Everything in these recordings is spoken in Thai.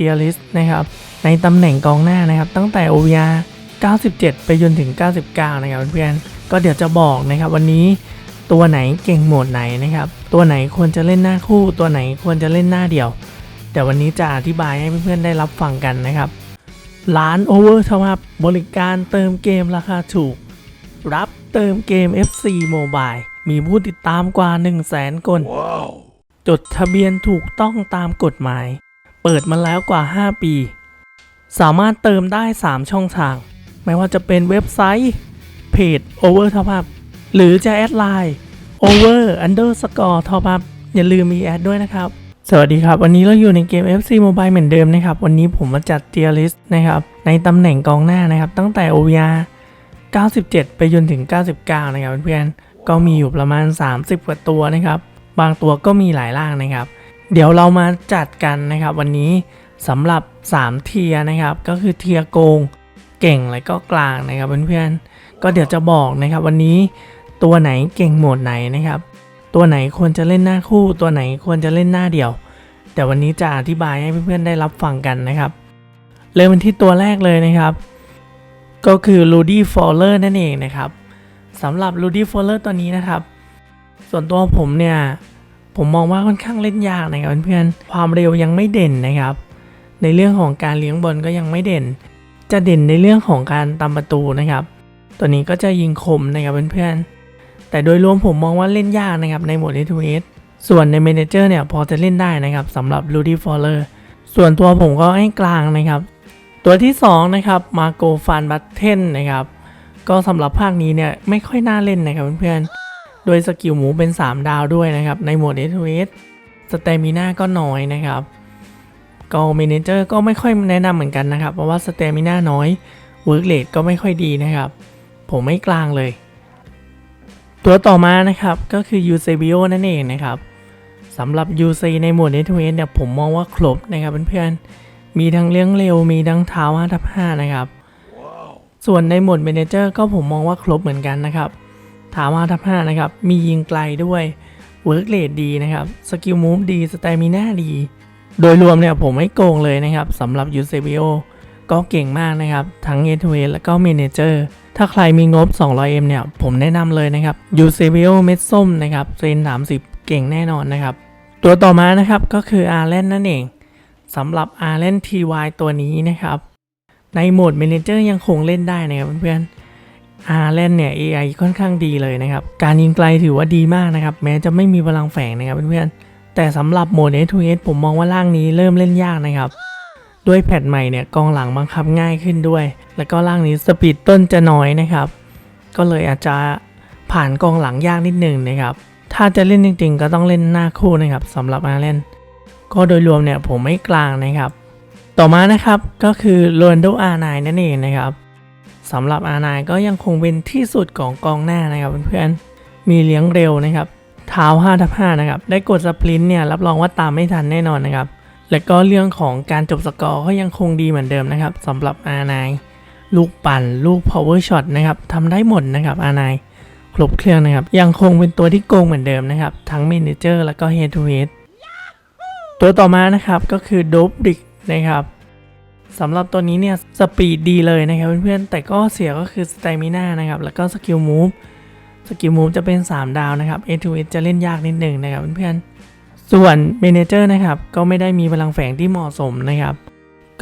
tier list นะครับในตำแหน่งกองหน้านะครับ ตั้งแต่ OVR 97 ไปจนถึง 99 นะครับเพื่อนๆก็เดี๋ยวจะบอกนะครับวันนี้ตัวไหนเก่งโหมดไหนนะครับ ตัวไหนควรจะเล่นหน้าคู่ ตัวไหนควรจะเล่นหน้าเดี่ยว แต่วันนี้จะอธิบายให้เพื่อนๆได้รับฟังกันนะครับร้าน Over Top Up บริการเติมเกมราคาถูก รับเติมเกม FC Mobile มีผู้ติดตามกว่า 1 0 0 0 0แสนคนจดทะเบียนถูกต้องตามกฎหมาย เปิดมาแล้วกว่า 5 ปี สามารถเติมได้ 3 ช่องทาง ไม่ว่าจะเป็นเว็บไซต์ เพจ Over Top Up หรือจะแอดไลน์ Over Underscore Top Up อย่าลืมมีแอดด้วยนะครับ สวัสดีครับ วันนี้เราอยู่ในเกม FC Mobile เหมือนเดิมนะครับ วันนี้ผมมาจัด tier list นะครับ ในตำแหน่งกองหน้านะครับ ตั้งแต่ OVR 97 ไปจนถึง 99 นะครับเพื่อนๆก็มีอยู่ประมาณ 30 กว่าตัวนะครับ บางตัวก็มีหลายร่างนะครับ เดี๋ยวเรามาจัดกันนะครับ วันนี้สำหรับ 3 เทียนะครับ ก็คือเทียโกงเก่งและก็กลางนะครับเพื่อนๆก็เดี๋ยวจะบอกนะครับ วันนี้ตัวไหนเก่งโหมดไหนนะครับ ตัวไหนควรจะเล่นหน้าคู่ ตัวไหนควรจะเล่นหน้าเดี่ยว แต่วันนี้จะอธิบายให้เพื่อนๆได้รับฟังกันนะครับเริ่มกันที่ตัวแรกเลยนะครับ ก็คือ Rudy Fowler นั่นเองนะครับสำหรับ Rudy Fowler ตัวนี้นะครับ ส่วนตัวผมเนี่ย ผมมองว่าค่อนข้างเล่นยากนะครับเพื่อนๆความเร็วยังไม่เด่นนะครับ ในเรื่องของการเลี้ยงบอลก็ยังไม่เด่น จะเด่นในเรื่องของการตามประตูนะครับ ตัวนี้ก็จะยิงคมนะครับเพื่อนๆแต่โดยรวมผมมองว่าเล่นยากนะครับในโหมด A2S ส่วนในเมนเจอร์เนี่ยพอจะเล่นได้นะครับสำหรับ Rudy Fowler ส่วนตัวผมก็ให้กลางนะครับ ตัวที่ 2 นะครับมาโกฟันบัตเทนนะครับ ก็สำหรับภาคนี้เนี่ยไม่ค่อยน่าเล่นนะครับเพื่อนๆ โดยสกิลหมูเป็น 3 ดาวด้วยนะครับ ในหมวด s อ s สเตมิน่าก็น้อยนะครับก็เมเนเจอร์ก็ไม่ค่อยแนะนำเหมือนกันนะครับ เพราะว่าสเตมิน่าน้อยเวิร์กเลทก็ไม่ค่อยดีนะครับ ผมไม่กลางเลย ตัวต่อมานะครับก็คือยูเซบิโอนั่นเองนะครับสำหรับ UC ในหมวด s อ s เนี่ยผมมองว่าครบนะครับเพื่อนๆ มีทั้งเลี้ยงเร็ว มีทั้งเท้า5ทับ5นะครับ ส่วนในหมวด Manager ก็ผมมองว่าครบเหมือนกันนะครับ ถามว่าทับ5นะครับ มียิงไกลด้วย Work Rate ดีนะครับ สกิลมูฟดีสเตมิน่าดี โดยรวมเนี่ยผมไม่โกงเลยนะครับสำหรับ u s e b i o ก็เก่งมากนะครับ ทั้ง a 2 a แล้วก็ Manager ถ้าใครมีงบ 200M เนี่ย ผมแนะนำเลยนะครับ u s e b i o เม็ดส้มนะครับเซน30 เก่งแน่นอนนะครับ ตัวต่อมานะครับก็คือ a r l e n นั่นเองสำหรับ a r l e n TY ตัวนี้นะครับ ในโหมด Manager ยังคงเล่นได้นะครับเพื่อนๆ อาร์เลนเนี่ย AI ค่อนข้างดีเลยนะครับ การยิงไกลถือว่าดีมากนะครับ แม้จะไม่มีพลังแฝงนะครับเพื่อนๆ แต่สำหรับโหมด S2S ผมมองว่าร่างนี้เริ่มเล่นยากนะครับ ด้วยแพทใหม่เนี่ยกองหลังบังคับง่ายขึ้นด้วย แล้วก็ร่างนี้สปีดต้นจะน้อยนะครับ ก็เลยอาจจะผ่านกองหลังยากนิดหนึ่งนะครับ ถ้าจะเล่นจริง ๆ ก็ต้องเล่นหน้าคู่นะครับสำหรับอาร์เลนก็โดยรวมเนี่ยผมไม่กลางนะครับ ต่อมานะครับก็คือโรนโดอาร์ไนนั่นเองนะครับ สำหรับอาร์ไนก็ยังคงเป็นที่สุดของกองหน้านะครับเพื่อนๆมีเลี้ยงเร็วนะครับเท้า5ทับ5นะครับได้กดสปรินต์เนี่ยรับรองว่าตามไม่ทันแน่นอนนะครับและก็เรื่องของการจบสกอร์ก็ยังคงดีเหมือนเดิมนะครับสำหรับอาร์ไนลูกปั่นลูก power shot นะครับทำได้หมดนะครับอาร์ไนครบเครื่องนะครับ ยังคงเป็นตัวที่โกงเหมือนเดิมนะครับ ทั้ง manager แล้วก็ head to head ตัวต่อมานะครับก็คือโดบดิกนะครับ สำหรับตัวนี้เนี่ยสปีดดีเลยนะครับเพื่อนๆแต่ก็เสียก็คือส t ตมิน่านะครับแล้วก็สกิลมูฟสกิลมูฟจะเป็น 3 ดาวนะครับ A2S จะเล่นยากนิดหนึ่งนะครับเพื่อนๆส่วนเมเนเจอร์นะครับก็ไม่ได้มีพลังแฝงที่เหมาะสมนะครับ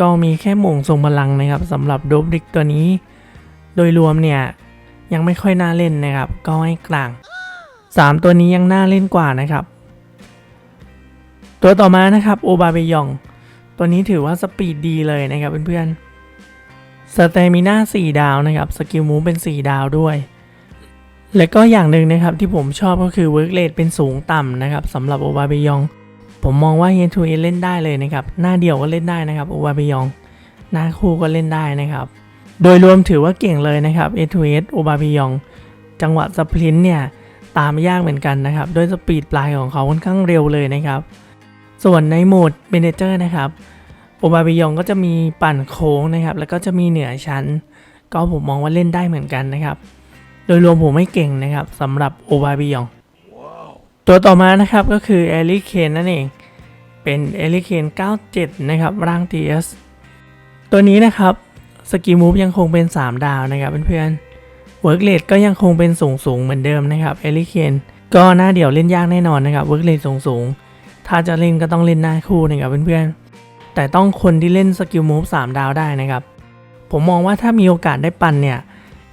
ก็มีแค่หม่งทรงพลังนะครับสำหรับโดบดิกตัวนี้ โดยรวมเนี่ยยังไม่ค่อยน่าเล่นนะครับ ก็ให้กลาง 3 ตัวนี้ยังน่าเล่นกว่านะครับ ตัวต่อมานะครับโอบาเบยอง ตัวนี้ถือว่าสปีดดีเลยนะครับเพื่อนๆสเตมิน่า4ดาวนะครับสกิลมูฟเป็น 4 ดาวด้วย และก็อย่างหนึ่งนะครับที่ผมชอบก็คือเวิร์กเลทเป็นสูงต่ำนะครับสำหรับโอบาเบยอง ผมมองว่าเฮนทูเอเล่นได้เลยนะครับ หน้าเดียวก็เล่นได้นะครับโอบาเบยอง หน้าคู่ก็เล่นได้นะครับ โดยรวมถือว่าเก่งเลยนะครับเอทูเอสโอบาเบยองจังหวะสปรินต์เนี่ยตามยากเหมือนกันนะครับ ด้วยสปีดปลายของเขาค่อนข้างเร็วเลยนะครับ ส่วนในโหมด Manager นะครับโอบาบิยองก็จะมีปั่นโค้งนะครับ แล้วก็จะมีเหนือชั้น ก็ผมมองว่าเล่นได้เหมือนกันนะครับ โดยรวมผมไม่เก่งนะครับสำหรับโอบาบิยอง ตัวต่อมานะครับก็คือแอริเคนนั่นเอง เป็นเอลิเคน97 นะครับ ร่าง TS ตัวนี้นะครับสกิมูฟยังคงเป็น 3 ดาวนะครับเพื่อนๆเวิร์กเลดก็ยังคงเป็นสูงสูงเหมือนเดิมนะครับเอลิเคนก็หน้าเดี่ยวเล่นยากแน่นอนนะครับเวิร์กเลดสูงสูง ถ้าจะเล่นก็ต้องเล่นหน้าคู่นะครับเพื่อนๆ แต่ต้องคนที่เล่นสกิลมูฟ3ดาวได้นะครับ ผมมองว่าถ้ามีโอกาสได้ปันเนี่ย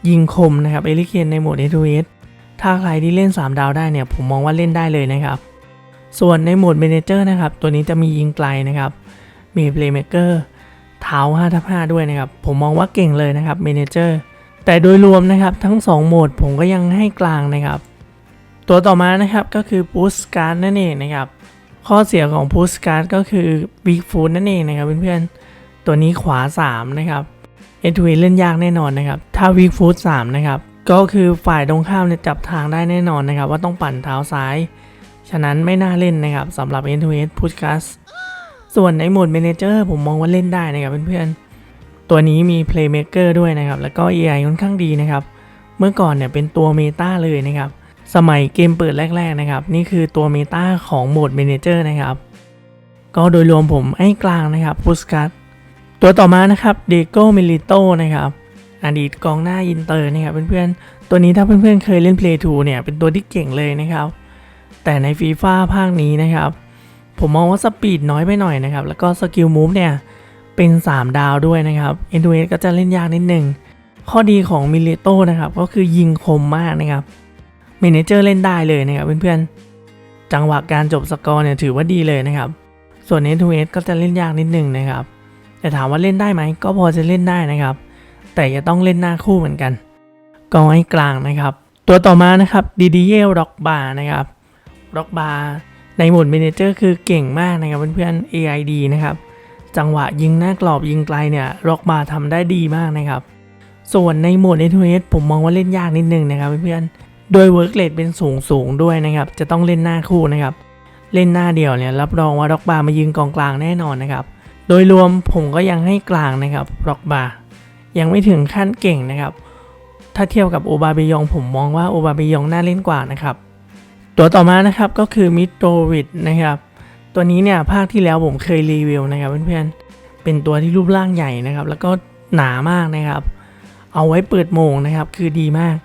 ยิงคมนะครับเอลิเคนในโหมด a อ s ถ้าใครที่เล่น 3 ดาวได้เนี่ยผมมองว่าเล่นได้เลยนะครับ ส่วนในโหมด Manager นะครับ ตัวนี้จะมียิงไกลนะครับ มี Playmaker เท้า5ทับ5ด้วยนะครับ ผมมองว่าเก่งเลยนะครับ Manager แต่โดยรวมนะครับทั้ง 2 โหมดผมก็ยังให้กลางนะครับ ตัวต่อมานะครับก็คือ Push Card นั่นเองนะครับ ข้อเสียของ Push Card ก็คือ Weak Foot นั่นเองนะครับเพื่อนๆ ตัวนี้ขวา 3 นะครับเอทูเล่นยากแน่นอนนะครับ ถ้าวีฟูดสามนะครับ ก็คือฝ่ายตรงข้ามเนี่ยจับทางได้แน่นอนนะครับ ว่าต้องปั่นเท้าซ้าย ฉะนั้นไม่น่าเล่นนะครับสำหรับ n d to e n d Push c a s ส่วนในโหมด Manager ผมมองว่าเล่นได้นะครับเพื่อนๆ ตัวนี้มี Playmaker ด้วยนะครับ แล้วก็ AI ค่อนข้างดีนะครับ เมื่อก่อนเนี่ยเป็นตัวเมตาเลยนะครับ สมัยเกมเปิดแรก ๆนะครับ นี่คือตัวเมตาของโหมด Manager นะครับ ก็โดยรวมผมให้กลางนะครับ Push c a s ตัวต่อมานะครับเดโก้มิลิโตนะครับอดีตกองหน้าอินเตอร์นะครับเพื่อนๆ ตัวนี้ถ้าเพื่อนๆ เคยเล่น Play 2เนี่ยเป็นตัวที่เก่งเลยนะครับ แต่ในฟีฟ่าภาคนี้นะครับ ผมมองว่าสปีดน้อยไปหน่อยนะครับ แล้วก็สกิลมูฟเนี่ย เป็น 3 ดาวด้วยนะครับเอ็นดูเอก็จะเล่นยากนิดหนึ่งข้อดีของมิลิโตนะครับ ก็คือยิงคมมากนะครับ เมเนเจอร์เล่นได้เลยนะครับเพื่อนๆ จังหวะการจบสกอร์เนี่ยถือว่าดีเลยนะครับ ส่วนเอ็นดูเอก็จะเล่นยากนิดหนึ่งนะครับ แต่ถามว่าเล่นได้ไหมก็พอจะเล่นได้นะครับ แต่จะต้องเล่นหน้าคู่เหมือนกันกองให้กลางนะครับ ตัวต่อมานะครับดีดีเยลร็อกบาร์นะครับร็อกบาร์ในโหมดเมนเจอร์คือเก่งมากนะครับเพื่อนๆ AID นะครับจังหวะยิงหน้ากรอบยิงไกลเนี่ยร็อกบาร์ทำได้ดีมากนะครับ ส่วนในโหมด n อ s ผมมองว่าเล่นยากนิดนึงนะครับเพื่อน โดยเวิร์กเลดเป็นสูงสูงด้วยนะครับ จะต้องเล่นหน้าคู่นะครับ เล่นหน้าเดียวเนี่ยรับรองว่าร็อกบาร์มายิงกองกลางแน่นอนนะครับ โดยรวมผมก็ยังให้กลางนะครับร็อกบาร์ยังไม่ถึงขั้นเก่งนะครับ ถ้าเทียบกับโอบาเบยองผมมองว่าโอบาเบยองน่าเล่นกว่านะครับ ตัวต่อมานะครับก็คือมิโตวิดนะครับ ตัวนี้เนี่ยภาคที่แล้วผมเคยรีวิวนะครับเพื่อนๆ เป็นตัวที่รูปร่างใหญ่นะครับ แล้วก็หนามากนะครับ เอาไว้เปิดโมงนะครับ คือดีมาก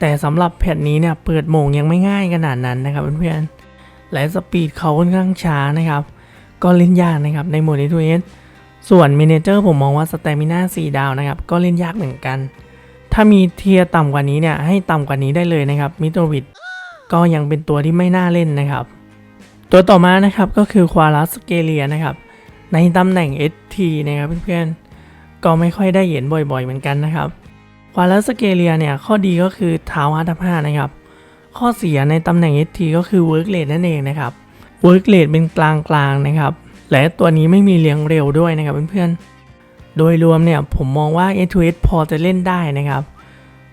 แต่สำหรับแพทนี้เนี่ยเปิดโมงยังไม่ง่ายขนาดนั้นนะครับเพื่อนๆและสปีดเขาค่อนข้างช้านะครับ ก็เล่นยากนะครับในโหมด a อ s ส่วนเมเนเจอร์ผมมองว่าสเตมิน่า4ดาวนะครับ ก็เล่นยากเหมือนกัน ถ้ามีเทียต่ำกว่านี้เนี่ย ให้ต่ำกว่านี้ได้เลยนะครับมิโตวิดก็ยังเป็นตัวที่ไม่น่าเล่นนะครับ ตัวต่อมานะครับก็คือควาลัสเกเลียนะครับ ในตำแหน่ง ST นะครับเพื่อนๆก็ไม่ค่อยได้เห็นบ่อยๆเหมือนกันนะครับ วาลัสเกเลียเนี่ยข้อดีก็คือเท้าอาทับห้านะครับ ข้อเสียในตำแหน่ง ST ก็คือ work rate นั่นเองนะครับ work rate เป็นกลางๆนะครับ และตัวนี้ไม่มีเลี้ยงเร็วด้วยนะครับเพื่อนๆ โดยรวมเนี่ยผมมองว่า a อ s พอจะเล่นได้นะครับ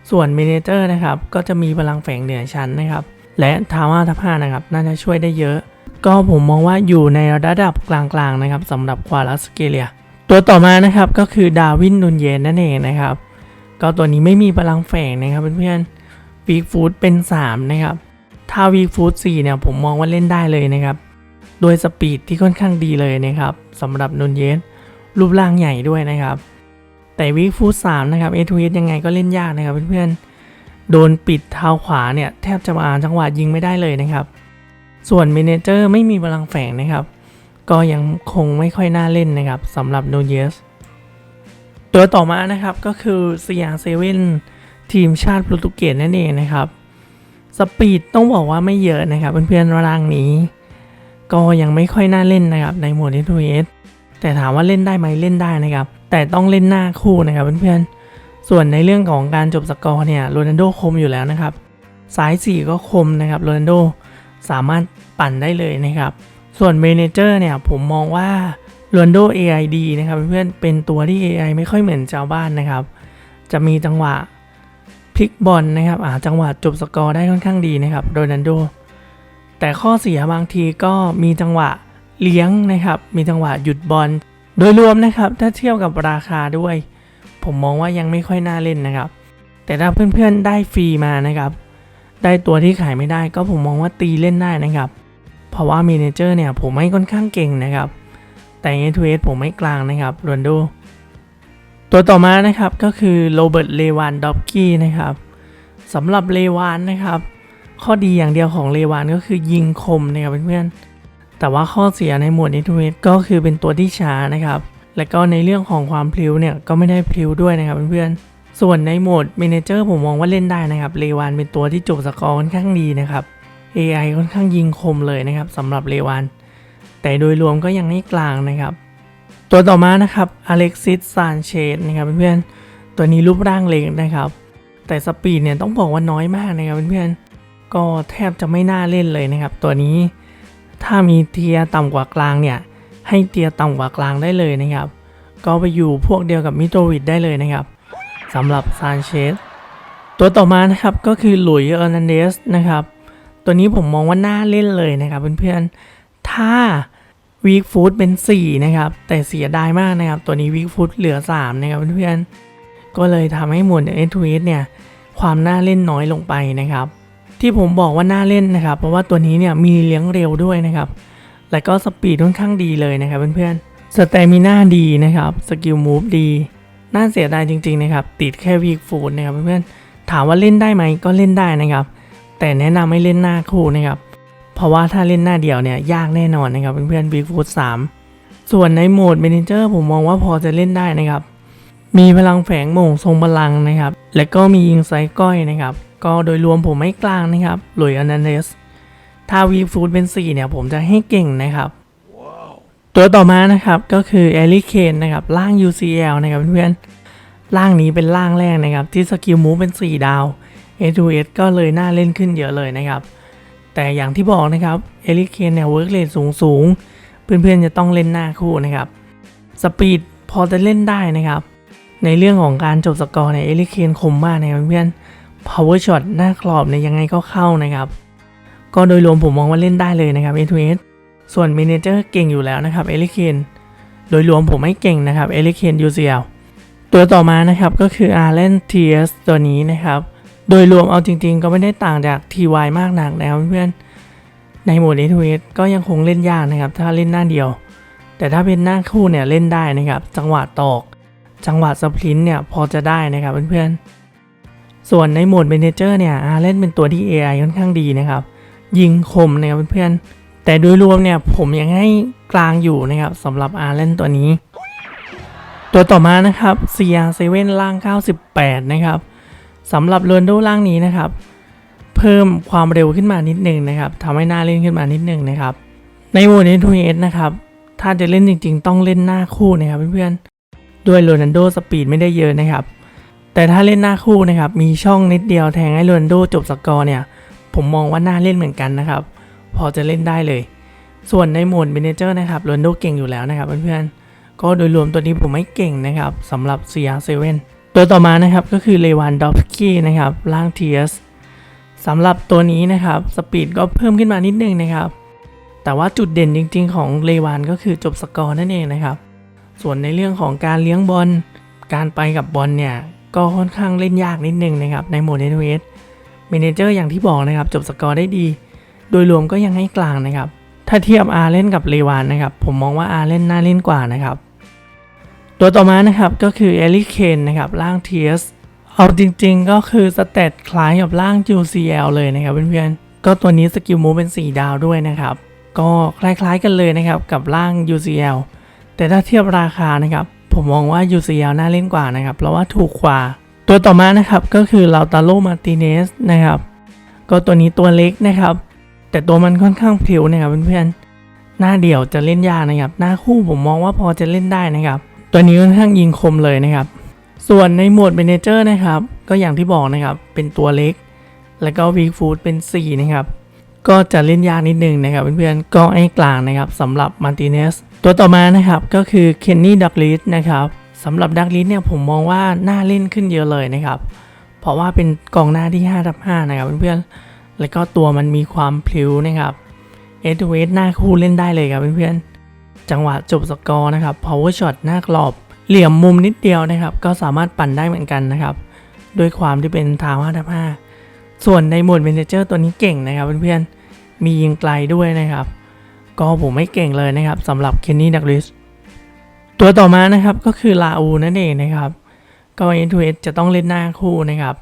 ส่วน Manager นะครับก็จะมีพลังแฝงเหนือชั้นนะครับ และทาวาทับห้านะครับน่าจะช่วยได้เยอะ ก็ผมมองว่าอยู่ในระดับกลางๆนะครับสำหรับควาลัสเกเลีย ตัวต่อมานะครับก็คือดาวินนุนเยนนั่นเองนะครับ ก็ตัวนี้ไม่มีพลังแฝงนะครับเพื่อนๆวีคฟูดเป็น 3 นะครับ ถ้าวีคฟูด4เนี่ยผมมองว่าเล่นได้เลยนะครับ โดยสปีดที่ค่อนข้างดีเลยนะครับสำหรับนุนเยนรูปร่างใหญ่ด้วยนะครับ แต่วีคฟูด3นะครับเอทูเอยังไงก็เล่นยากนะครับเพื่อนๆโดนปิดเท้าขวาเนี่ยแทบจะมาจังหวะยิงไม่ได้เลยนะครับส่วนเมเนเจอร์ไม่มีพลังแฝงนะครับ ก็ยังคงไม่ค่อยน่าเล่นนะครับสำหรับโนเยส ตัวต่อมานะครับก็คือสยามเซเว่นทีมชาติโปรตุเกสนั่นเองนะครับ สปีดต้องบอกว่าไม่เยอะนะครับเพื่อนๆร่างนี้ ก็ยังไม่ค่อยน่าเล่นนะครับในโหมด s อ s แต่ถามว่าเล่นได้ไหมเล่นได้นะครับ แต่ต้องเล่นหน้าคู่นะครับเพื่อนๆส่วนในเรื่องของการจบสกอร์เนี่ยโรนัลโดคมอยู่แล้วนะครับสาย 4 ก็คมนะครับโรนัลโดสามารถปั่นได้เลยนะครับ ส่วนเมเนเจอร์เนี่ยผมมองว่า r o n d o AID นะครับเพื่อนเป็นตัวที่ AI ไม่ค่อยเหมือนชาวบ้านนะครับ จะมีจังหวะพลิกบอลนะครับอ่าจังหวะจบสกอร์ได้ค่อนข้างดีนะครับโรนัลโด แต่ข้อเสียบางทีก็มีจังหวะเลี้ยงนะครับ มีจังหวะหยุดบอล โดยรวมนะครับ ถ้าเทียบกับราคาด้วย ผมมองว่ายังไม่ค่อยน่าเล่นนะครับ แต่ถ้าเพื่อนๆได้ฟรีมานะครับ ได้ตัวที่ขายไม่ได้ก็ผมมองว่าตีเล่นได้นะครับ เพราะว่าเมเนเจอร์เนี่ยผมไม่ค่อนข้างเก่งนะครับ แต่ a อ s ผมไม่กลางนะครับโรนโดตัวต่อมานะครับก็คือโรเบิร์ตเลวานดอฟกี้นะครับสำหรับเลวานนะครับ ข้อดีอย่างเดียวของเลวานก็คือยิงคมนะครับเพื่อนๆแต่ว่าข้อเสียในหมวด a อ s ก็คือเป็นตัวที่ช้านะครับ และก็ในเรื่องของความพลิ้วเนี่ยก็ไม่ได้พลิ้วด้วยนะครับเพื่อนๆส่วนในโหมด Manager ผมมองว่าเล่นได้นะครับเลวานเป็นตัวที่จบสกอร์ค่อนข้างดีนะครับ AI ค่อนข้างยิงคมเลยนะครับสำหรับเลวาน แต่โดยรวมก็ยังไม่กลางนะครับ ตัวต่อมานะครับอเล็กซิสซานเชสนะครับเพื่อนๆตัวนี้รูปร่างเล็กนะครับ แต่สปีดเนี่ยต้องบอกว่าน้อยมากนะครับเพื่อนๆก็แทบจะไม่น่าเล่นเลยนะครับ ตัวนี้ถ้ามีเทียต่ำกว่ากลางเนี่ยให้เตียต่ำกว่ากลางได้เลยนะครับ ก็ไปอยู่พวกเดียวกับมิโตวิดได้เลยนะครับสำหรับซานเชสตัวต่อมานะครับก็คือหลุยส์เออร์นันเดสนะครับ ตัวนี้ผมมองว่าน่าเล่นเลยนะครับเพื่อนๆถ้า วีคฟูดเป็น 4 นะครับ แต่เสียดายมากนะครับ ตัวนี้วีคฟูดเหลือ 3 นะครับเพื่อนๆก็เลยทำให้หมวดเอทูเอเนี่ย ความน่าเล่นน้อยลงไปนะครับ ที่ผมบอกว่าน่าเล่นนะครับ เพราะว่าตัวนี้เนี่ยมีเลี้ยงเร็วด้วยนะครับ และก็สปีดค่อนข้างดีเลยนะครับเพื่อนๆสเตมิน่าดีนะครับสกิลมูฟดีน่าเสียดายจริงๆนะครับ ติดแค่วีคฟูดนะครับเพื่อนๆถามว่าเล่นได้ไหมก็เล่นได้นะครับ แต่แนะนำให้เล่นหน้าคู่นะครับ เพราะว่าถ้าเล่นหน้าเดียวเนี่ยยากแน่นอนนะครับเพื่อนๆ Big Foot 3 ส่วนในโหมด Manager ผมมองว่าพอจะเล่นได้นะครับ มีพลังแฝงโม่งทรงพลังนะครับ และก็มียิงไซก้อยนะครับ ก็โดยรวมผมไม่กลางนะครับหลุยอนันเดสถ้าวีฟูดเป็น 4 เนี่ยผมจะให้เก่งนะครับ ตัวต่อมานะครับก็คือเอลิเคนนะครับล่าง UCL นะครับเพื่อนๆล่างนี้เป็นล่างแรกนะครับที่สกิลมูฟเป็น 4 ดาว A2S ก็เลยน่าเล่นขึ้นเยอะเลยนะครับ แต่อย่างที่บอกนะครับเอลิเคนเนี่ยเวิร์กเรทสูงสูงเพื่อนๆจะต้องเล่นหน้าคู่นะครับสปีดพอจะเล่นได้นะครับ ในเรื่องของการจบสกอร์เนี่ยเอลิเคนคมมากนะครับเพื่อนๆ power shot หน้ากรอบเนี่ยยังไงก็เข้านะครับ ก็โดยรวมผมมองว่าเล่นได้เลยนะครับ A2S ส่วน Manager เก่งอยู่แล้วนะครับเอลิเคนโดยรวมผมไม่เก่งนะครับเอลิเคน UCL ตัวต่อมานะครับก็คือ a r l e n TS ตัวนี้นะครับ โดยรวมเอาจริง ๆ ก็ไม่ได้ต่างจาก TY มากนักนะครับเพื่อนในโหมด A2S ก็ยังคงเล่นยากนะครับ ถ้าเล่นหน้าเดียว แต่ถ้าเป็นหน้าคู่เนี่ยเล่นได้นะครับ จังหวะตอก จังหวะสปรินต์เนี่ยพอจะได้นะครับเพื่อนๆส่วนในโหมด Manager เนี่ยอาเล่นเป็นตัวที่ AI ค่อนข้างดีนะครับ ยิงคมนะครับเพื่อนๆแต่โดยรวมเนี่ยผมยังให้กลางอยู่นะครับสำหรับอาเล่นตัวนี้ ตัวต่อมานะครับ CR7 ล่าง 98 นะครับ สำหรับเรนโดล่างนี้นะครับ เพิ่มความเร็วขึ้นมานิดหนึงนะครับทำให้หน้าเล่นขึ้นมานิดหนึงนะครับ ในโหมด N2S นะครับ ถ้าจะเล่นจริง ๆ ต้องเล่นหน้าคู่นะครับเพื่อนๆด้วยโรนัลโดสปีดไม่ได้เยอะนะครับ แต่ถ้าเล่นหน้าคู่นะครับ มีช่องนิดเดียวแทงให้โรนัลโดจบสกอร์เนี่ย ผมมองว่าน่าเล่นเหมือนกันนะครับ พอจะเล่นได้เลย ส่วนในโหมด Manager นะครับโรนัลโดเก่งอยู่แล้วนะครับเพื่อนๆก็โดยรวมตัวนี้ผมไม่เก่งนะครับสำหรับ CR7 ตัวต่อมานะครับก็คือเลวานดอฟสกี้นะครับล่าง TS สสำหรับตัวนี้นะครับสปีดก็เพิ่มขึ้นมานิดนึงนะครับ แต่ว่าจุดเด่นจริง ๆ ของเลวานก็คือจบสกอร์นั่นเองนะครับ ส่วนในเรื่องของการเลี้ยงบอลการไปกับบอลเนี่ยก็ค่อนข้างเล่นยากนิดนึงนะครับในโหมด n อ s เมเนเจอร์อย่างที่บอกนะครับ จบสกอร์ได้ดี โดยรวมก็ยังให้กลางนะครับ ถ้าเทียบอาเล่นกับเลวานนะครับ ผมมองว่าอาเล่นน่าเล่นกว่านะครับ ตัวต่อมานะครับก็คือเอลิเคนนะครับล่าง TS เอาจริงๆ ก็คือสเตตคล้ายกับล่าง UCL เลยนะครับเพื่อนๆ ก็ตัวนี้สกิลมูฟเป็น 4 ดาวด้วยนะครับ ก็คล้ายๆกันเลยนะครับกับล่าง UCL แต่ถ้าเทียบราคานะครับผมมองว่า UCL น่าเล่นกว่านะครับเพราะว่าถูกกว่า ตัวต่อมานะครับก็คือลาตาโลมาติเนสนะครับก็ตัวนี้ตัวเล็กนะครับ แต่ตัวมันค่อนข้างผิวนะครับเพื่อนๆหน้าเดี่ยวจะเล่นยากนะครับ หน้าคู่ผมมองว่าพอจะเล่นได้นะครับ ตัวนี้ค่อนข้างยิงคมเลยนะครับ ส่วนในโหมด Manager นะครับ ก็อย่างที่บอกนะครับ เป็นตัวเล็ก แล้วก็ Weak Food เป็น 4 นะครับ ก็จะเล่นยากนิดนึงนะครับเพื่อนๆ ก็ไอ้กลางนะครับสำหรับมาร์ติเนสตัวต่อมานะครับก็คือเคนนี่ดักลิสนะครับสำหรับดักลิสเนี่ยผมมองว่าน่าเล่นขึ้นเยอะเลยนะครับ เพราะว่าเป็นกองหน้าที่5ทับ5นะครับเพื่อนๆ แล้วก็ตัวมันมีความพลิ้วนะครับเอทเวสหน้าคู่เล่นได้เลยครับเพื่อนๆ จังหวะจบสกอร์นะครับ power shot หน้ากรอบ เหลี่ยมมุมนิดเดียวนะครับ ก็สามารถปั่นได้เหมือนกันนะครับด้วยความที่เป็นทาว5ทับ5ส่วนในหมวด Manager ตัวนี้เก่งนะครับเพื่อนๆมียิงไกลด้วยนะครับ ก็ผมไม่เก่งเลยนะครับสำหรับเคนนี่ดักลิสตัวต่อมานะครับก็คือลาอูนั่นเองนะครับก็เอ็นทูเอจะต้องเล่นหน้าคู่นะครับ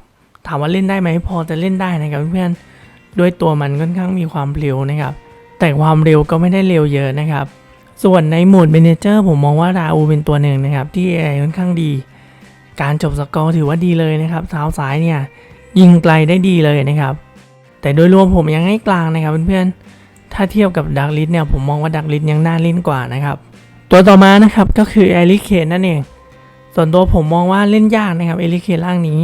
ถามว่าเล่นได้ไหมพอจะเล่นได้นะครับเพื่อนๆด้วยตัวมันค่อนข้างมีความเร็วนะครับ แต่ความเร็วก็ไม่ได้เร็วเยอะนะครับ ส่วนในโหมดเมนเจอร์ผมมองว่าราอูเป็นตัวหนึ่งนะครับ ที่ AI ค่อนข้างดี การจบสกอร์ถือว่าดีเลยนะครับเท้าซ้ายเนี่ยยิงไกลได้ดีเลยนะครับ แต่โดยรวมผมยังให้กลางนะครับเพื่อนๆถ้าเทียบกับดักลิสเนี่ยผมมองว่าดักลิสยังน่าเล่นกว่านะครับ ตัวต่อมานะครับก็คือแอริเคนนั่นเองส่วนตัวผมมองว่าเล่นยากนะครับเอริเคนร่างนี้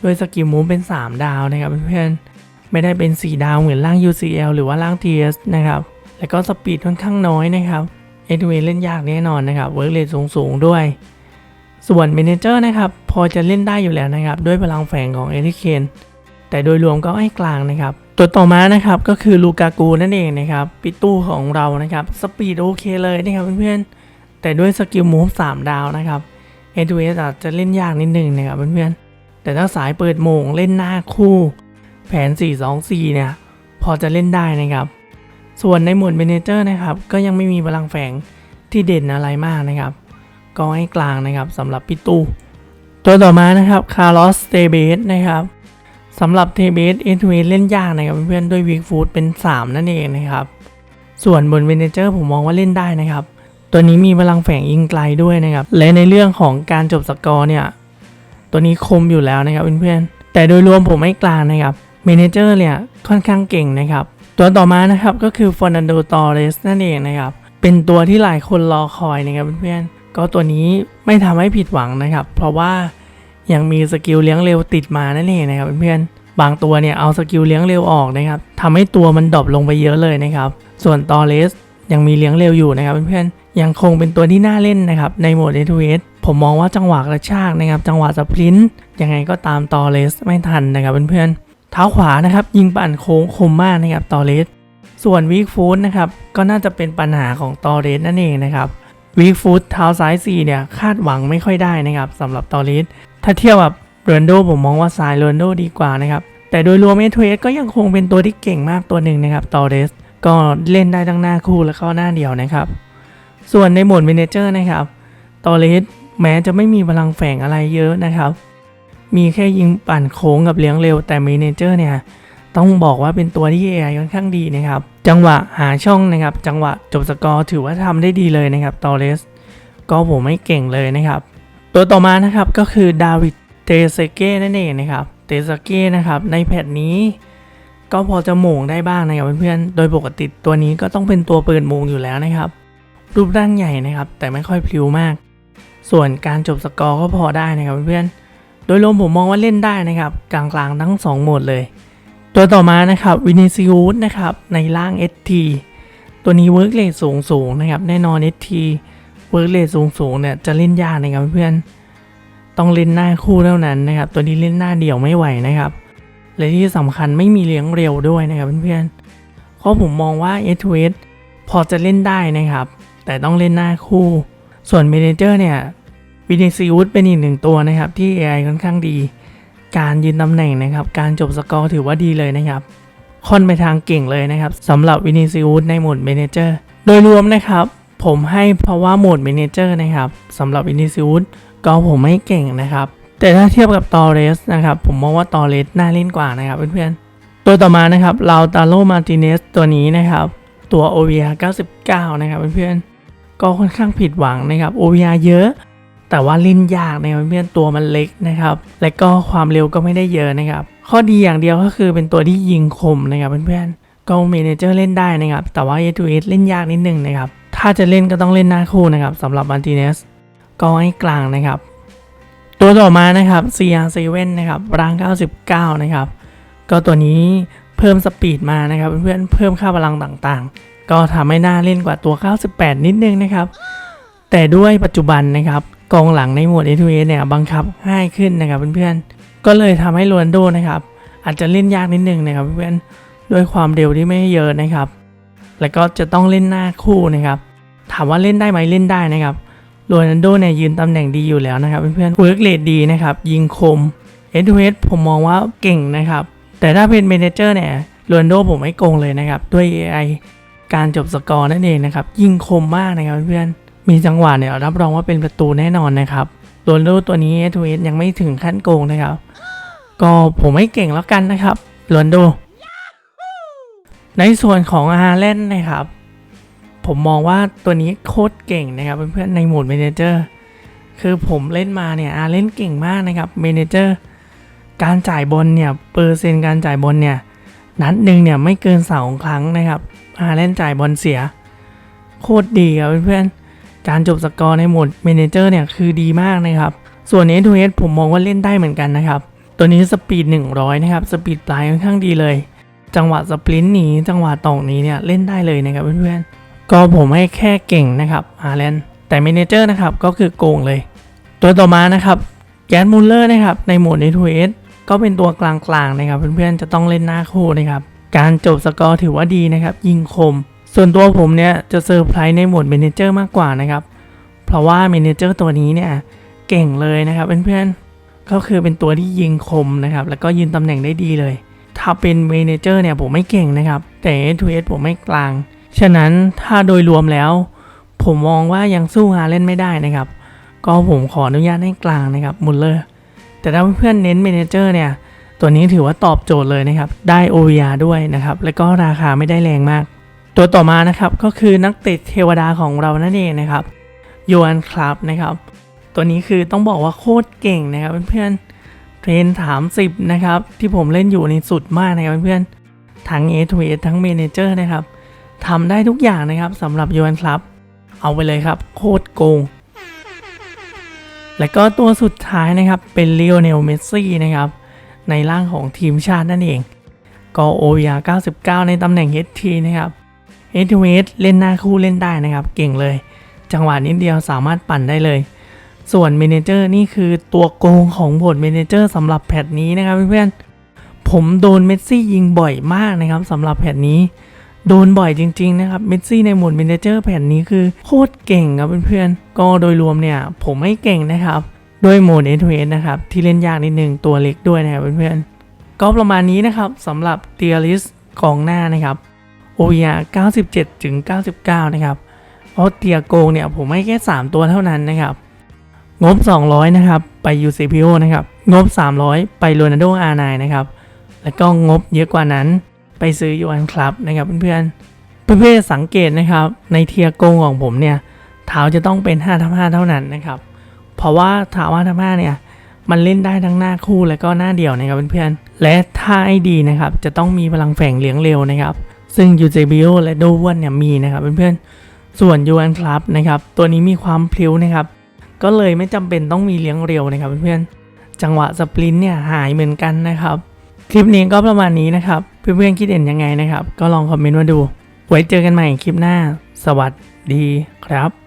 โดยสกิลมูฟเป็น 3 ดาวนะครับเพื่อนๆไม่ได้เป็น 4 ดาวเหมือนร่าง UCL หรือว่าร่าง TS นะครับแล้วก็สปีดค่อนข้างน้อยนะครับ เอทเวเล่นยากแน่นอนนะครับเวิร์กเรทสูงๆด้วย ส่วนเมเนเจอร์นะครับพอจะเล่นได้อยู่แล้วนะครับ ด้วยพลังแฝงของเอริเคนแต่โดยรวมก็ให้กลางนะครับ ตัวต่อมานะครับก็คือลูกากูนั่นเองนะครับปิตู้ของเรานะครับสปีดโอเคเลยนะครับเพื่อนๆแต่ด้วยสกิลมูฟ3ดาวนะครับเอทูเอสอาจจะเล่นยากนิดนึงนะครับเพื่อนๆแต่ถ้าสายเปิดโมงเล่นหน้าคู่ แผน 4-2-4เนี่ยพอจะเล่นได้นะครับ ส่วนในหมวดเมเนเจอร์นะครับ ก็ยังไม่มีพลังแฝงที่เด่นอะไรมากนะครับ ก็ให้กลางนะครับสำหรับพี่ตู้ตัวต่อมานะครับคาร์ลอสเตเบสนะครับสำหรับเทเบสเอทูเอเล่นยากนะครับเพื่อนด้วยวิกฟูดเป็น 3 นั่นเองนะครับ ส่วนบนเมเนเจอร์ผมมองว่าเล่นได้นะครับ ตัวนี้มีพลังแฝงยิงไกลด้วยนะครับ และในเรื่องของการจบสกอร์เนี่ย ตัวนี้คมอยู่แล้วนะครับเพื่อนๆแต่โดยรวมผมไม่กลางนะครับเมนเจอร์เนี่ยค่อนข้างเก่งนะครับ ตัวต่อมานะครับก็คือฟอร์นันโดตอเรสนั่นเองนะครับ เป็นตัวที่หลายคนรอคอยนะครับเพื่อนๆก็ตัวนี้ไม่ทำให้ผิดหวังนะครับ เพราะว่ายังมีสกิลเลี้ยงเร็วติดมานั่นเองนะครับเพื่อนๆบางตัวเนี่ยเอาสกิลเลี้ยงเร็วออกนะครับทำให้ตัวมันดรอปลงไปเยอะเลยนะครับ ส่วนตอเรสยังมีเลี้ยงเร็วอยู่นะครับเพื่อนๆยังคงเป็นตัวที่น่าเล่นนะครับในโหมด a 2 s ผมมองว่าจังหวะกระชากนะครับ จังหวะสปรินต์ยังไงก็ตามตอเลสไม่ทันนะครับเพื่อนๆ ท้าขวานะครับ ยิงปั่นโค้งคมมากนะครับตอเลสส่วนวีคฟูดนะครับก็น่าจะเป็นปัญหาของตอเลสนั่นเองนะครับวีคฟูดเท้าซ้าย4เนี่ยคาดหวังไม่ค่อยได้นะครับสำหรับตอเลสถ้าเทียบกับเรนโดผมมองว่าซ้ายเรนโดดีกว่านะครับแต่โดยรวมเอทเอสก็ยังคงเป็นตัวที่เก่งมากตัวหนึ่งนะครับตอเลสก็เล่นได้ทั้งหน้าคู่และก็หน้าเดียวนะครับ ส่วนในโหมดเมนเจอร์นะครับตอเลสแม้จะไม่มีพลังแฝงอะไรเยอะนะครับ มีแค่ยิงปั่นโค้งกับเลี้ยงเร็วแต่เมเนเจอร์เนี่ยต้องบอกว่าเป็นตัวที่ AI ค่อนข้างดีนะครับ จังหวะหาช่องนะครับ จังหวะจบสกอร์ถือว่าทำได้ดีเลยนะครับตอเลสก็ผมไม่เก่งเลยนะครับ ตัวต่อมานะครับก็คือดาวิดเตเซเก้นั่นเองนะครับเตเซเก้นะครับในแพทนี้ ก็พอจะโหม่งได้บ้างนะครับเพื่อนๆโดยปกติตัวนี้ก็ต้องเป็นตัวเปิดโหมงอยู่แล้วนะครับ รูปร่างใหญ่นะครับ แต่ไม่ค่อยพลิ้วมาก ส่วนการจบสกอร์ก็พอได้นะครับเพื่อนๆ โดยรวมผมมองว่าเล่นได้นะครับ กลางๆ ทั้ง 2 โหมดเลย ตัวต่อมานะครับวินิซิอุสนะครับในร่าง ST ตัวนี้เวิร์กเลทสูงสูงๆนะครับ แน่นอน ST เวิร์กเลทสูงสูงๆเนี่ยจะเล่นยากนะครับเพื่อนต้องเล่นหน้าคู่เท่านั้นนะครับ ตัวนี้เล่นหน้าเดี่ยวไม่ไหวนะครับ และที่สำคัญไม่มีเลี้ยงเร็วด้วยนะครับเพื่อนๆเพราะผมมองว่า s 2 s พอจะเล่นได้นะครับ แต่ต้องเล่นหน้าคู่ ส่วนเมเนเจอร์เนี่ย วินิซิอุสเป็นอีกหนึ่งตัวนะครับ ที่ AI ค่อนข้างดี การยืนตำแหน่งนะครับ การจบสกอร์ถือว่าดีเลยนะครับ ค่อนไปทางเก่งเลยนะครับสำหรับวินิซิอุสในโหมดเมเนเจอร์โดยรวมนะครับ ผมให้เพราะว่าโหมดเมเนเจอร์นะครับสำหรับวินิซิอุสก็ผมไม่เก่งนะครับ แต่ถ้าเทียบกับตอเรสนะครับผมมองว่าตอเรสน่าเล่นกว่านะครับเพื่อนๆตัวต่อมานะครับลาวตาโลมาติเนสตัวนี้นะครับตัว OVR 99 นะครับเพื่อนๆก็ค่อนข้างผิดหวังนะครับ OVR เยอะ แต่ว่าเล่นยากนะครับเพื่อนตัวมันเล็กนะครับ และก็ความเร็วก็ไม่ได้เยอะนะครับ ข้อดีอย่างเดียวก็คือเป็นตัวที่ยิงคมนะครับเพื่อนๆก็เมเนเจอร์เล่นได้นะครับ แต่ว่า A to S เล่นยากนิดนึงนะครับ ถ้าจะเล่นก็ต้องเล่นหน้าคู่นะครับสำหรับมาติเนสก็ให้กลางนะครับ ตัวต่อมานะครับ CR7 นะครับร่าง 99 นะครับ ก็ตัวนี้เพิ่มสปีดมานะครับเพื่อนๆเพิ่มค่าพลังต่างๆ ก็ทำให้หน่าเล่นกว่าตัว 98 นิดนึงนะครับแต่ด้วยปัจจุบันนะครับ กองหลังในหมวด a 2 a เนี่ยบังคับง่ายขึ้นนะครับเพื่อนๆ ก็เลยทำให้โรนโดนะครับอาจจะเล่นยากนิดนึงนะครับเพื่อนๆด้วยความเร็วที่ไม่เยอะนะครับ แล้วก็จะต้องเล่นหน้าคู่นะครับ ถามว่าเล่นได้ไหมเล่นได้นะครับโรนัลโดเนี่ยยืนตำแหน่งดีอยู่แล้วนะครับเพื่อนๆเวิร์กเลดดีนะครับยิงคมเอ o เ s ผมมองว่าเก่งนะครับ แต่ถ้าเป็นเมนเจอร์เนี่ยโรนัลโดผมไม่โกงเลยนะครับ ด้วย AI การจบสกอร์นั่นเองนะครับ ยิงคมมากนะครับเพื่อนๆ มีจังหวะเนี่ยรับรองว่าเป็นประตูแน่นอนนะครับโรนลโดตัวนี้ s อ s ยังไม่ถึงขั้นโกงนะครับ ก็ผมไม่เก่งแล้วกันนะครับโรนลโด ในส่วนของอาร์เลนนะครับ ผมมองว่าตัวนี้โคตรเก่งนะครับเพื่อนๆในโหมดเมเนเจอร์คือผมเล่นมาเนี่ยอาร์เล่นเก่งมากนะครับเมเนเจอร์การจ่ายบอลเนี่ยเปอร์เซ็นต์การจ่ายบอลเนี่ยนัดหนึ่งเนี่ยไม่เกินสองครั้งนะครับอาร์เล่นจ่ายบอลเสีย โคตรดีครับเพื่อนๆ การจบสกอร์ในโหมดเมนเจอร์เนี่ยคือดีมากนะครับ ส่วน s อ s ผมมองว่าเล่นได้เหมือนกันนะครับ ตัวนี้สปีด 100 นะครับ สปีดปลายค่อนข้างดีเลย จังหวะสปรินต์หนีจังหวะตอกนี้เนี่ยเล่นได้เลยนะครับเพื่อนๆ ก็ผมให้แค่เก่งนะครับอาร์แลนแต่เมนเจอร์นะครับก็คือโกงเลย ตัวต่อมานะครับแกนมูลเลอร์นะครับในโหมด n อ s ก็เป็นตัวกลางๆนะครับเพื่อนๆจะต้องเล่นหน้าคู่นะครับการจบสกอร์ถือว่าดีนะครับ ยิงคม ส่วนตัวผมเนี่ยจะเซอร์ไพรส์ในโหมดเมเนเจอร์มากกว่านะครับ เพราะว่าเมเนเจอร์ตัวนี้เนี่ยเก่งเลยนะครับเพื่อนๆ ก็คือเป็นตัวที่ยิงคมนะครับ แล้วก็ยืนตำแหน่งได้ดีเลย ถ้าเป็นเมเนเจอร์เนี่ยผมไม่เก่งนะครับ แต่ S2S ผมไม่กลาง ฉะนั้นถ้าโดยรวมแล้ว ผมมองว่ายังสู้ฮาเล่นไม่ได้นะครับ ก็ผมขออนุญาตให้กลางนะครับมุลเลอร์ แต่ถ้าเพื่อนๆเน้นเมเนเจอร์เนี่ยตัวนี้ถือว่าตอบโจทย์เลยนะครับ ได้ OVR ด้วยนะครับ แล้วก็ราคาไม่ได้แรงมาก ตัวต่อมานะครับก็คือนักเตะเทวดาของเรานั่นเองนะครับยูอันคลับนะครับ ตัวนี้คือต้องบอกว่าโคตรเก่งนะครับเพื่อนๆเทรนถามสิบนะครับที่ผมเล่นอยู่ในสุดมากนะครับเพื่อนๆทั้ง A to A ทั้งเมนเจอร์นะครับทำได้ทุกอย่างนะครับสำหรับยูอันคลับ เอาไปเลยครับโคตรโกง และก็ตัวสุดท้ายนะครับเป็นเลโอเนลเมสซี่นะครับในร่างของทีมชาตินั่นเองก็ OVR 99 ในตำแหน่ง HT นะครับ h อ s เล่นหน้าคู่เล่นได้นะครับ เก่งเลย จังหวะนิดเดียวสามารถปั่นได้เลย ส่วนเมเนเจอร์นี่คือตัวโกงของบทเมเนเจอร์สำหรับแพทนี้นะครับเพื่อนๆผมโดนเมสซี่ยิงบ่อยมากนะครับสำหรับแพทนี้ โดนบ่อยจริง ๆ นะครับเมสซี่ในหมดเมนเจอร์แผ่นนี้คือโคตรเก่งครับเพื่อนๆก็โดยรวมเนี่ยผมไม่เก่งนะครับด้วยโหมด n อ s นะครับที่เล่นยากนิดนึงตัวเล็กด้วยนะครับเพื่อนๆก็ประมาณนี้นะครับสำหรับเทียริสกองหน้านะครับ OVR 97ถึง99 นะครับเพราะเตียโกงเนี่ยผมให้แค่ 3 ตัวเท่านั้นนะครับ งบ 200 นะครับ ไป UCPO นะครับ งบ 300 ไป Ronaldo R9 นนะครับ แล้วก็งบเยอะกว่านั้นไปซื้อยูอันคลับนะครับเพื่อนๆ เพื่อนๆสังเกตนะครับในเทียโกงของผมเนี่ยเท้าจะต้องเป็น5ทับ5เท่านั้นนะครับ เพราะว่าเท้า5ทับ5เนี่ยมันเล่นได้ทั้งหน้าคู่และก็หน้าเดี่ยวนะครับเพื่อนๆ และถ้าไอดีนะครับจะต้องมีพลังแฝงเลี้ยงเร็วนะครับ ซึ่ง u j b o และโดวันเนี่ยมีนะครับเพื่อนๆ ส่วน u n Club นะครับตัวนี้มีความพลิ้วนะครับ ก็เลยไม่จำเป็นต้องมีเลี้ยงเร็วนะครับเพื่อนๆ จังหวะสปรินต์เนี่ยหายเหมือนกันนะครับ คลิปนี้ก็ประมาณนี้นะครับ เพื่อนๆ คิดเห็นยังไงนะครับ ก็ลองคอมเมนต์มาดู ไว้เจอกันใหม่คลิปหน้า สวัสดีครับ